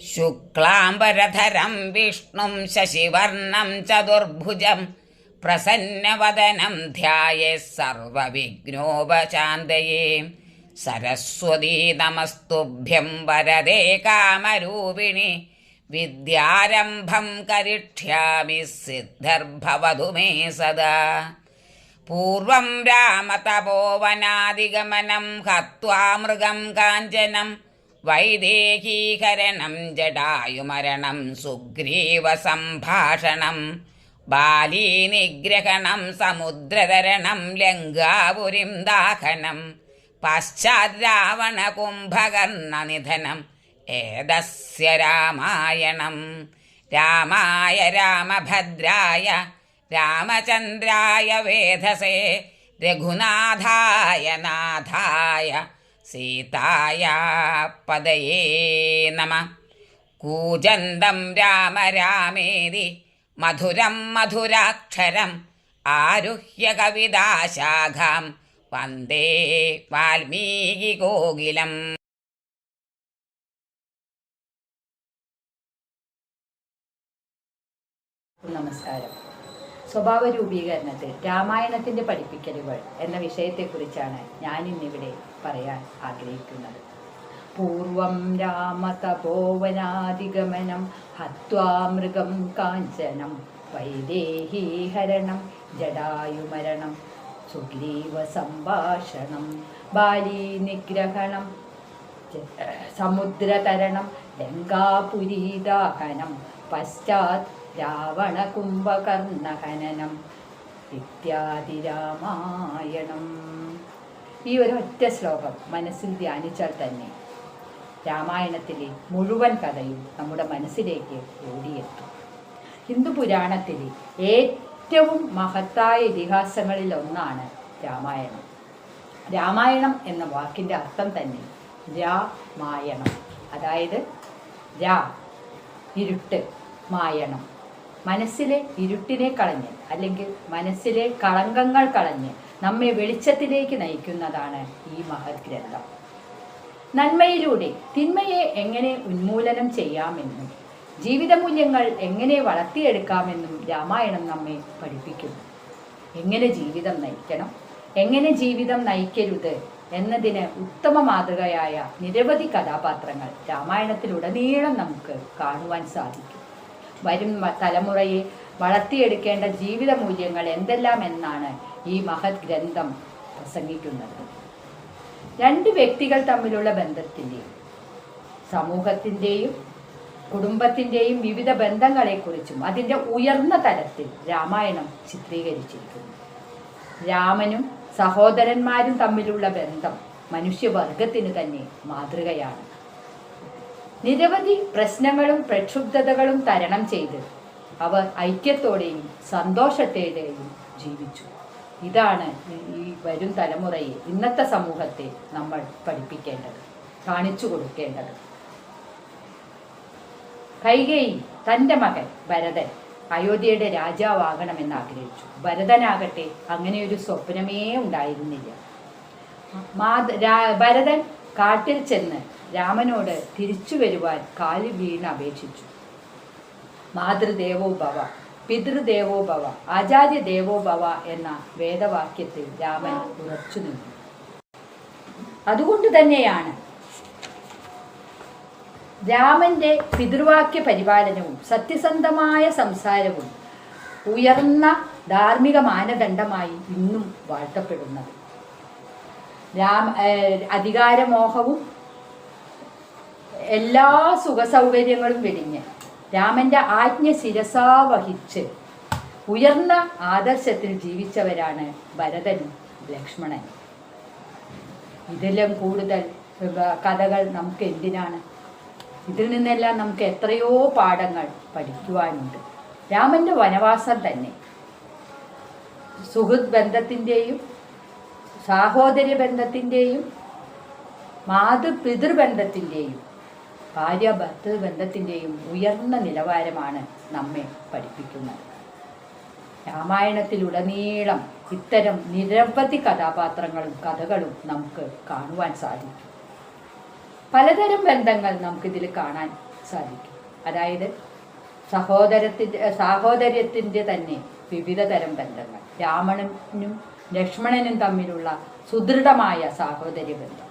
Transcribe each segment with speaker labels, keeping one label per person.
Speaker 1: ശുക്ലാംബരധരം വിഷ്ണും ശശിവർണം ചതുർഭുജം പ്രസന്നവദനം ധ്യായേ സർവവിഘ്നോപശാന്തയേ. സരസ്വതീ നമസ്തുഭ്യം വരദേ കാമരൂപിണി. വിദ്യാരംഭം കരിഷ്യാമി സിദ്ധർഭവതു may സദാ. പൂർവം രാമതപോവനാദിഗമനം ഹത്വാ മൃഗം കാഞ്ചനം. വൈദേഹീകരണം ജടായുമരണം സുഗ്രീവ സംഭാഷണം. ബാലീനിഗ്രഹണം സമുദ്രതരണം ലങ്കാപുരിം ദാഹനം പശ്ചാദ്രാവണ കുംഭകർണ നിധനം ഏതസ്യ രാമായണം. രാമായ രാമഭദ്രായ രാമചന്ദ്രായ വേധസേ രഘുനാഥായ നാഥായ സീതായ പദയേ നമ. കൂജന്തം രാമ രാമേതി മധുരം മധുരാക്ഷരം ആരുഹ്യ കവിതാശാഖാം വന്ദേ വാൽമീകി കോകിലം.
Speaker 2: നമസ്കാരം. സ്വഭാവ രൂപീകരണത്തിൽ രാമായണത്തിന്റെ പഠിപ്പിക്കലുകൾ എന്ന വിഷയത്തെക്കുറിച്ചാണ് ഞാനിന്നിവിടെ പറയാൻ ആഗ്രഹിക്കുന്നത്. പൂർവം രാമതപോവനാദിഗമനം ഹത്വാമൃഗം കാഞ്ചനം വൈദേഹീഹരണം ജടായുമരണം സുഗ്രീവ സംഭാഷണം ബാലീ നിഗ്രഹണം സമുദ്രതരണം ലങ്കാപുരീദാഹനം പശ്ചാത് രാവണ കുംഭകർണഹനനം ഇത്യാദി രാമായണം ഈ ഒരു ഒറ്റ ശ്ലോകം മനസ്സിൽ ധ്യാനിച്ചാൽ തന്നെ രാമായണത്തിലെ മുഴുവൻ കഥയും നമ്മുടെ മനസ്സിലേക്ക് ഓടിയെത്തും. ഹിന്ദു പുരാണത്തിലെ ഏറ്റവും മഹത്തായ ഇതിഹാസങ്ങളിൽ ഒന്നാണ് രാമായണം. രാമായണം എന്ന വാക്കിന്റെ അർത്ഥം തന്നെ രാമായണം. അതായത് രാ ഇരുട്ട് മായണം. മനസ്സിലെ ഇരുട്ടിനെ കളഞ്ഞ് അല്ലെങ്കിൽ മനസ്സിലെ കളങ്കങ്ങൾ കളഞ്ഞ് നമ്മെ വെളിച്ചത്തിലേക്ക് നയിക്കുന്നതാണ് ഈ മഹത് ഗ്രന്ഥം. നന്മയിലൂടെ തിന്മയെ എങ്ങനെ ഉന്മൂലനം ചെയ്യാമെന്നും ജീവിതമൂല്യങ്ങൾ എങ്ങനെ വളർത്തിയെടുക്കാമെന്നും രാമായണം നമ്മെ പഠിപ്പിക്കുന്നു. എങ്ങനെ ജീവിതം നയിക്കണം എങ്ങനെ ജീവിതം നയിക്കരുത് എന്നതിന് ഉത്തമ മാതൃകയായ നിരവധി കഥാപാത്രങ്ങൾ രാമായണത്തിലുടനീളം നമുക്ക് കാണുവാൻ സാധിക്കും. വരും തലമുറയെ വളർത്തിയെടുക്കേണ്ട ജീവിത മൂല്യങ്ങൾ എന്തെല്ലാം എന്നാണ് ഈ മഹത് ഗ്രന്ഥം പ്രസംഗിക്കുന്നത്. രണ്ട് വ്യക്തികൾ തമ്മിലുള്ള ബന്ധത്തിന്റെയും സമൂഹത്തിന്റെയും കുടുംബത്തിന്റെയും വിവിധ ബന്ധങ്ങളെക്കുറിച്ചും അതിന്റെ ഉയർന്ന തലത്തിൽ രാമായണം ചിത്രീകരിച്ചിരിക്കുന്നു. രാമനും സഹോദരന്മാരും തമ്മിലുള്ള ബന്ധം മനുഷ്യവർഗത്തിന് തന്നെ മാതൃകയാണ്. നിരവധി പ്രശ്നങ്ങളും പ്രക്ഷുബ്ധതകളും തരണം ചെയ്ത് അവർ ഐക്യത്തോടെയും സന്തോഷത്തോടെയും ജീവിച്ചു. ഇതാണ് ഈ- വരും തലമുറയെ ഇന്നത്തെ സമൂഹത്തെ നമ്മൾ പഠിപ്പിക്കേണ്ടത് കാണിച്ചു കൊടുക്കേണ്ടത്. കൈകേയി തന്റെ മകൻ ഭരതൻ അയോധ്യയുടെ രാജാവാകണമെന്ന് ആഗ്രഹിച്ചു. ഭരതനാകട്ടെ അങ്ങനെയൊരു സ്വപ്നമേ ഉണ്ടായിരുന്നില്ല. ഭരതൻ കാട്ടിൽ ചെന്ന് രാമനോട് തിരിച്ചു വരുവാൻ കാലി വീണ് അപേക്ഷിച്ചു. മാതൃദേവോ ഭവ പിതൃദേവോ ഭവ ആചാര്യ ദേവോഭവ എന്ന വേദവാക്യത്തിൽ രാമൻ ഉറച്ചു നിന്നു. അതുകൊണ്ട് തന്നെയാണ് രാമന്റെ പിതൃവാക്യ പരിപാലനവും സത്യസന്ധമായ സംസാരവും ഉയർന്ന ധാർമ്മിക മാനദണ്ഡമായി ഇന്നും വാഴ്ത്തപ്പെടുന്നത്. രാമ അധികാരമോഹവും എല്ലാ സുഖസൗകര്യങ്ങളും വെടിഞ്ഞ് രാമന്റെ ആജ്ഞ ശിരസാവഹിച്ച് ഉയർന്ന ആദർശത്തിൽ ജീവിച്ചവരാണ് ഭരതനും ലക്ഷ്മണനും ഇതിലും കൂടുതൽ കഥകൾ നമുക്ക് എന്തിനാണ്? ഇതിൽ നിന്നെല്ലാം നമുക്ക് എത്രയോ പാഠങ്ങൾ പഠിക്കുവാനുണ്ട്. രാമന്റെ വനവാസം തന്നെ. സുഹൃത് ബന്ധത്തിന്റെയും സാഹോദര്യ ബന്ധത്തിന്റെയും മാതൃ മാതൃപിതൃബന്ധത്തിന്റെയും ഭാര്യ ഭർത്തൃ ബന്ധത്തിന്റെയും ഉയർന്ന നിലവാരമാണ് നമ്മെ പഠിപ്പിക്കുന്നത്. രാമായണത്തിലുടനീളം ഇത്തരം നിരവധി കഥാപാത്രങ്ങളും കഥകളും നമുക്ക് കാണുവാൻ സാധിക്കും. പലതരം ബന്ധങ്ങൾ നമുക്കിതിൽ കാണാൻ സാധിക്കും. അതായത് സഹോദരത്തിന്റെ സാഹോദര്യത്തിന്റെ തന്നെ വിവിധ തരം ബന്ധങ്ങൾ. രാമണനും ലക്ഷ്മണനും തമ്മിലുള്ള സുദൃഢമായ സാഹോദര്യ ബന്ധം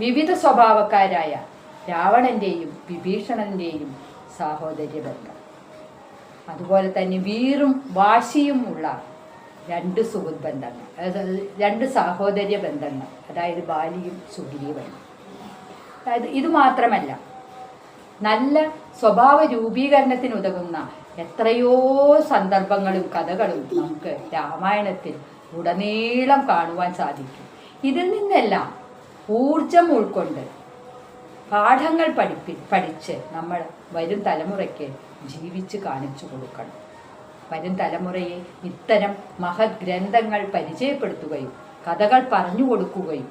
Speaker 2: വിവിധ സ്വഭാവക്കാരായ രാവണന്റെയും വിഭീഷണന്റെയും സാഹോദര്യ ബന്ധം അതുപോലെ തന്നെ വീറും വാശിയും ഉള്ള രണ്ട് സുഹൃത് ബന്ധങ്ങൾ രണ്ട് സാഹോദര്യ ബന്ധങ്ങൾ അതായത് ബാലിയും സുഗ്രീവനും. അതായത് ഇത് മാത്രമല്ല നല്ല സ്വഭാവ രൂപീകരണത്തിന് ഉതകുന്ന എത്രയോ സന്ദർഭങ്ങളും കഥകളും നമുക്ക് രാമായണത്തിൽ ഉടനീളം കാണുവാൻ സാധിക്കും. ഇതിൽ നിന്നെല്ലാം ഊർജം ഉൾക്കൊണ്ട് പാഠങ്ങൾ പഠിപ്പി പഠിച്ച് നമ്മൾ വരും തലമുറയ്ക്ക് ജീവിച്ച് കാണിച്ചു കൊടുക്കണം. വരും തലമുറയെ ഇത്തരം മഹത് ഗ്രന്ഥങ്ങൾ പരിചയപ്പെടുത്തുകയും കഥകൾ പറഞ്ഞു കൊടുക്കുകയും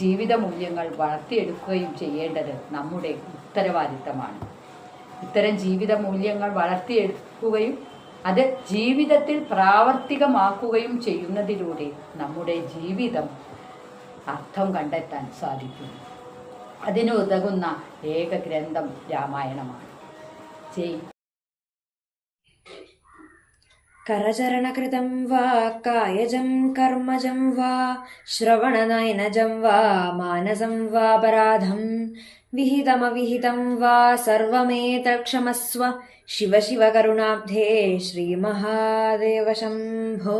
Speaker 2: ജീവിത മൂല്യങ്ങൾ വളർത്തിയെടുക്കുകയും ചെയ്യേണ്ടത് നമ്മുടെ ഉത്തരവാദിത്തമാണ്. ഇത്തരം ജീവിത മൂല്യങ്ങൾ വളർത്തിയെടുക്കുകയും അത് ജീവിതത്തിൽ പ്രാവർത്തികമാക്കുകയും ചെയ്യുന്നതിലൂടെ നമ്മുടെ ജീവിതം അർത്ഥം കണ്ടെത്താൻ സാധിക്കും അതിന് ഉതകുന്ന ഏക ഗ്രന്ഥം രാമായണമാണ് ജയ്
Speaker 3: करचरणकृतं वा कायजं कर्मजं वा श्रवणनयनजं वा मानसं वापराधं विहितमविहितं वा सर्वमेतत्क्षमस्व शिव शिव करुणाब्धे श्रीमहादेव शम्भो